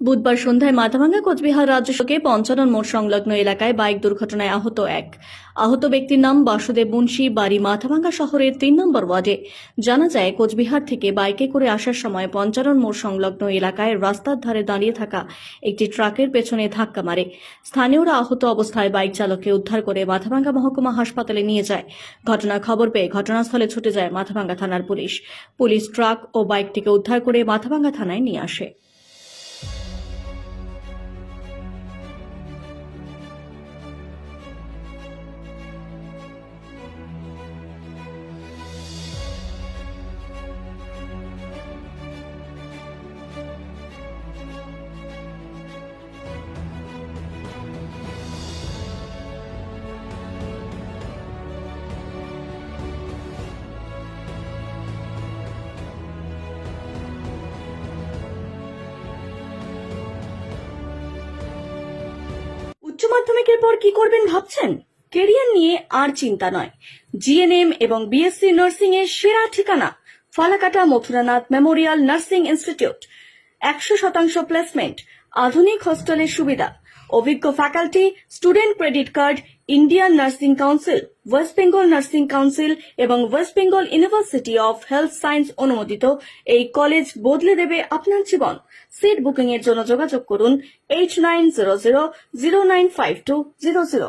বুধবার সন্ধ্যায় মাথাভাঙ্গা কোচবিহার রাজ্য সড়কে পঞ্চানন মোড় সংলগ্ন এলাকায় বাইক দুর্ঘটনায় আহত এক। আহত ব্যক্তির নাম বাসুদেব মুন্সি, বাড়ি মাথাভাঙ্গা শহরের তিন নম্বর ওয়ার্ডে। জানা যায়, কোচবিহার থেকে বাইকে করে আসার সময় পঞ্চানন মোড় সংলগ্ন এলাকায় রাস্তার ধারে দাঁড়িয়ে থাকা একটি ট্রাকের পেছনে ধাক্কা মারে। স্থানীয়রা আহত অবস্থায় বাইক চালককে উদ্ধার করে মাথাভাঙ্গা মহকুমা হাসপাতালে নিয়ে যায়। ঘটনার খবর পেয়ে ঘটনাস্থলে ছুটে যায় মাথাভাঙ্গা থানার পুলিশ। পুলিশ ট্রাক ও বাইকটিকে উদ্ধার করে মাথাভাঙ্গা থানায় নিয়ে আসে। মাধ্যমিকের পর কি করবেন ভাবছেন? কেরিয়ার নিয়ে আর চিন্তা নয়। জিএনএম এবং বিএসসি নার্সিং এর সেরা ঠিকানা, Falakata Mathuranath memorial nursing institute. একশো শতাংশ প্লেসমেন্ট, আধুনিক হোস্টেলের সুবিধা। অভিজ্ঞ faculty student credit card Indian nursing council west Bengal nursing council এবং west Bengal university of health science অনুমোদিত এই কলেজ বদলে দেবে আপনার জীবন। সিট বুকিং এর জন্য যোগাযোগ করুন eight nine zero zero zero nine five two zero zero